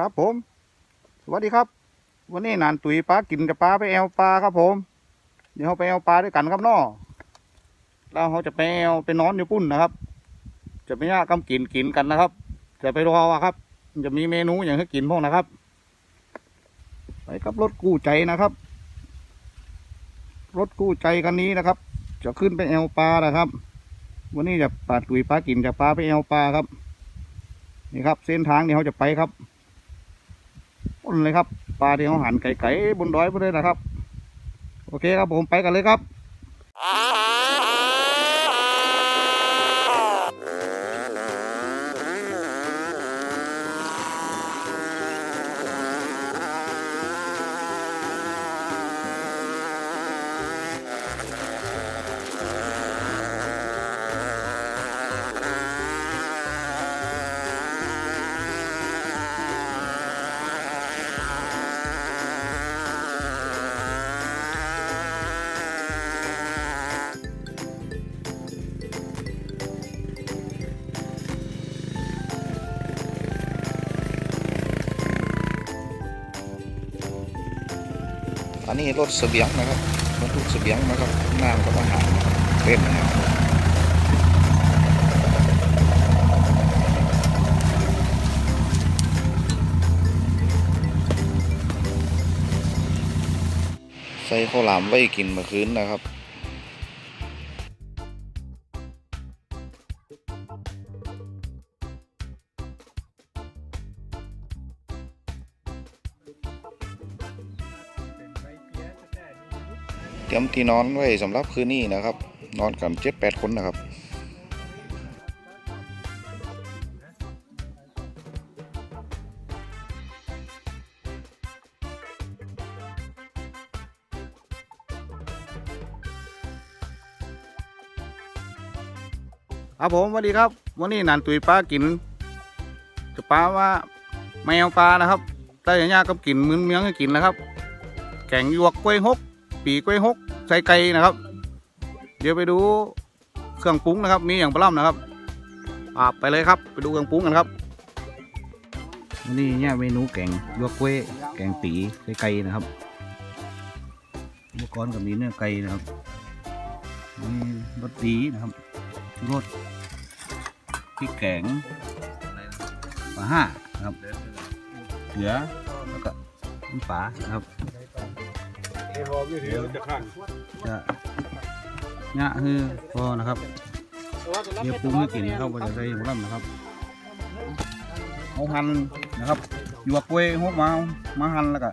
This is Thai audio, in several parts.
ครับผม สวัสดีครับ วันนี้นานตุยปลากินกับปลาไปแอวปลาครับผม เดี๋ยวเราไปแอวปลาด้วยกันครับนอเราเขาจะไปแอวไปนอนอยู่ปุ่นนะครับ จะไปย่ากกำกินกินกันนะครับ จะไปรอว่าครับ จะมีเมนูอย่างให้กินพวกนะครับ ไปกับรถกู้ใจนะครับ รถกู้ใจคันนี้นะครับ จะขึ้นไปแอวปลานะครับ วันนี้จะปลาตุยปลากินจะปลาไปแอวปลาครับนี่ครับเส้นทางที่เขาจะไปครับ นเลยครับปลาที่เขาหันไก่ๆบนดอยไปเลยนะครับ โอเคครับผมไปกันเลยครับ นี่รถเสบียงนะครับบรรทุกเสบียงนะครับน้ำกับอาหารเต็มนะครับใส่ข้าวหลามไว้กินเมื่อคืนนะครับ ยมที่นอนไว้สำหรับคืนนี้นะครับ นอนกันเจ็ดแปดคนนะครับครับผมสวัสดีครับ วันนี้นานตุยปลากินจะปลาว่าแมวปลานะครับได้ยากก็กินมื้อเมียงให้กินนะครับ แกงยวกกล้วยฮกปีกล้วยฮก ใส่ไก่นะครับ เดี๋ยวไปดูเครื่องปรุงนะครับ มีอย่างปลาล่ำนะครับอ่าไปเลยครับ ไปดูเครื่องปรุงกันครับนนี้เนี่ยเมนูแกงหยวกกล้วยแกงปีใส่ไก่นะครับอุปกรณ์กับมีเนื้อไก่นะครับมีรสดีนะครับรสพริกแกงปลาห้านะครับเกลือแล้วก็น้ำปลานะครับจะเนี่ ยคือพอนะครับเดี๋ยวปรุงให้กินนะครับว่าจะใส่หมูลำนะครับเอาหั่นนะครับหยวกกล้วยหกมามาหั่นแล้วก็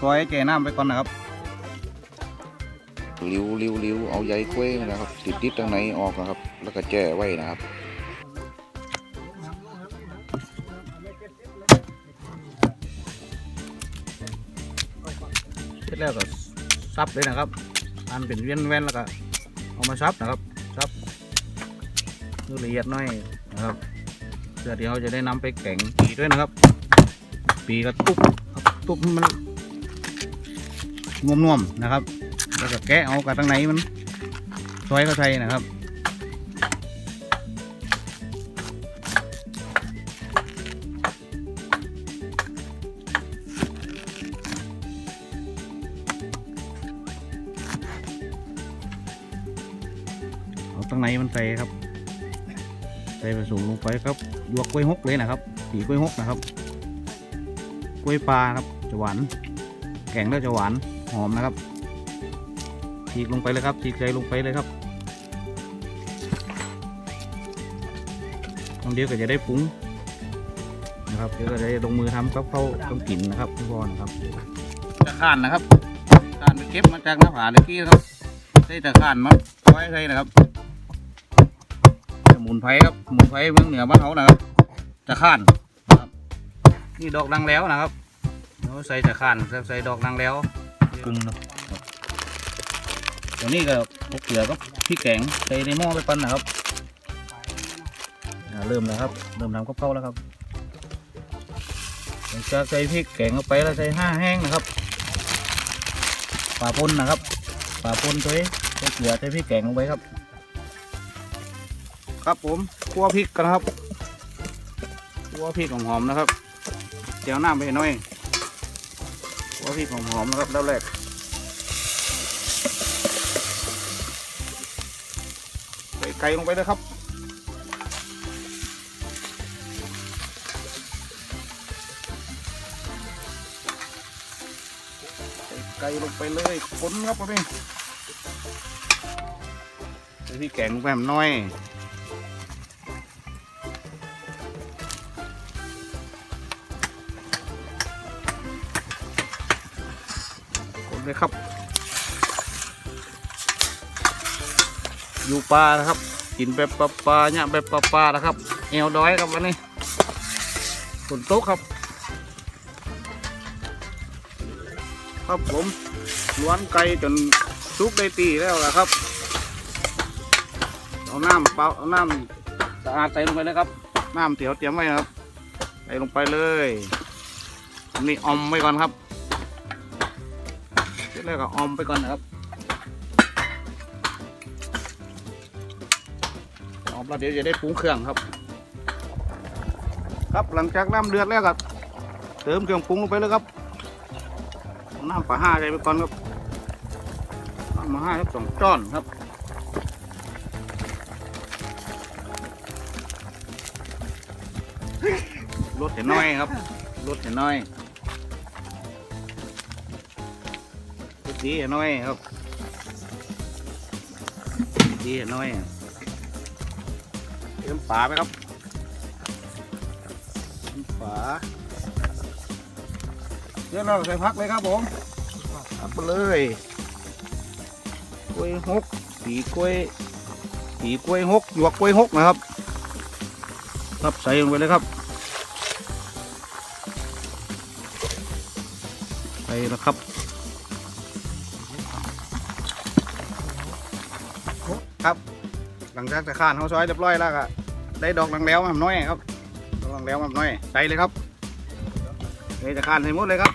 ซอยแก่น้ำไปก่อนนะครับริ้วริ้วริ้วเอาใยกล้วยนะครับ ติดติดตรงไหนออกนะครับ แล้วก็แจ้ไว้นะครับเสร็จแล้วก็ซับเลยนะครับ อันเป็นเวียนแว่นแล้วก็เอามาซับนะครับซับละเอียดหน่อยนะครับเพื่อที่เราจะได้นำไปแกงปีด้วยนะครับ ปีก็ตุบตุบให้มันน่มๆนะครับ แล้วก็แกะเอากระตั้งไหนมันซอยเข้าใช่นะครับ เอาตั้งไหนมันใส่ครับ ใส่ผสมลงไปครับลวกกล้วยฮกเลยนะครับสีกล้วยฮกนะครับ กล้วยปลาครับจะหวานแกงแล้วจะหวานหอมนะครับฉีกลงไปเลยครับฉีกใส่ลงไปเลยครับตอนเดียวก็จะได้ปรุงนะครับเดี๋ยวก็จะได้ลงมือทำกับข้าวต้องกินนะครับทุกคนนะครับจะข้านนะครับข้านไปเก็บมาจากหน้าผาเมื่อกี้ครับใส่ตะข้านมาไว้ใส่นะครับ มุนไพรครับสมุนไพรเมืองเหนือบ้านเขานะครับจะข้านนะครับนี่ดอกดังแล้วนะครับเราใส่จะข้านใส่ดอกดังแล้วปรุงนะตัวนี้ก็มะเขือก็พริกแกงใส่ในหม้อไปปั้นนะครับเริ่มแล้วครับเริ่มทำกับข้าวแล้วครับหลังจากใส่พริกแกงเข้าไปแล้วใส่ห้าแห้งนะครับปลาปนนะครับปลาปนตัวนี้ใส่เกลือใส่พริกแกงลงไปครับ ครับผมคั่วพริกกันครับคั่วพริกหอมๆนะครับเดี๋ยวน้ำไปหน่อยหัว่าพี่หอมๆนะครับแล้วแรกใส่ไก่ลงไปเลยครับใส่ไก่ลงไปเลยคนครับพ่อพี่ใส่ที่แกงลงไปหน่อย นเลยครับ อยู่ปลานะครับ กินแบบปลาปลาเนี่ยแบบปลาปลานะครับเอวดอยครับวันนี้ฝนตกครับ ครับผมล้วนไก่จนซุกได้ตีแล้วล่ะครับเอาน้ำเปล่าเอาน้ำสะอาดใส่ลงไปเลยครับน้ำเตี๋ยวเตรียมไว้ครับใส่ลงไปเลยอันนี้อมไว้ก่อนครับ เสร็จแล้วก็ออมไปก่อนนะครับออมแล้วเดี๋ยวจะได้ปรุงเครื่องครับ ครับหลังจากน้ำเดือดแล้วก็เติมเครื่องปรุงลงไปเลยครับน้ำปลาห้าใส่ไปก่อนครับน้ำปลาห้าครับสองจ้อนครับลดเห็นน้อยครับลดเห็นน้อย ดีหน่อยครับดีหน่อยเติมฝาไปครับเติมฝาเดี๋ยวเราใส่พักเลยครับผมพักไปเลยกล้วยหกปีกล้วยปีกล้วยหกหยวกกล้วยหกนะครับครับใส่ลงไปเลยครับใส่แล้วครับ ครับ หลังจากตะขานเขาซอยเรียบร้อยแล้วก็ได้ดอกลังแล้วมาน้อยครับ ดอกลังแล้วมาน้อยใส่เลยครับเลยตะขานใส่หมดเลยครับ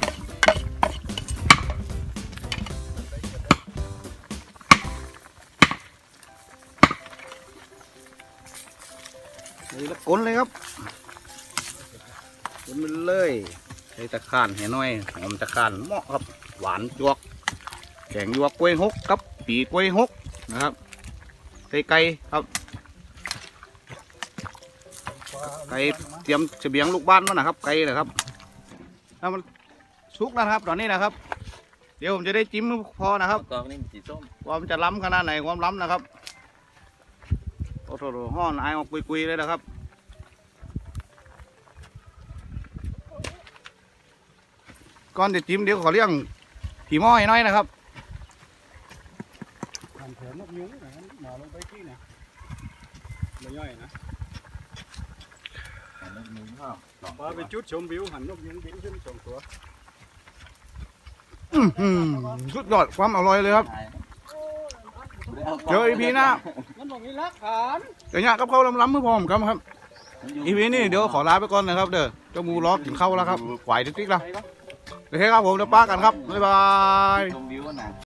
เลยแล้วกลนเลยครับกลนไปเลยใส่ตะขานให้น้อยหอมตะขานเหมาะครับ หวานจวกแกงยวกกล้วยหกกับปีกล้วยหกนะครับ ใส่ไก่ครับ ไก่เตรียมเสบียงลูกบ้านมานะครับ ไก่นะครับถ้ามันสุกแล้วนะครับ ตอนนี้นะครับ เดี๋ยวผมจะได้จิ้มพอนะครับกองนี่สีส้มว่ามันจะล้ำขนาดไหนความล้ำนะครับโอ้โหห้อนไอายออกกุยๆเลยนะครับก่อนจะจิ้มเดี๋ยวขอเลี้ยงผีหม้อให้หน้อยนะครับหันเถินนกยุงนะหมอลงไปที่เนี่ย ไม่ย่อยนะมือข้าวสองพอไปจุดชมวิวหันนกยุงบินขึ้นสองตัวอื้อหือสุดยอดความอร่อยเลยครับ เจออีพีหน้ามันบอกมีรักฐานเดี๋ยวเนี่ยกับข้าวล้ำๆมือพร้อมครับครับ อีพีนี้เดี๋ยวขอลาไปก่อนนะครับ เด้อเจ้าหมูล้อกินข้าวแล้วครับไหวติ๊กๆแล้วโอเคครับผมเดี๋ยวป้ากันครับ บ๊ายบาย ชมวิวนะ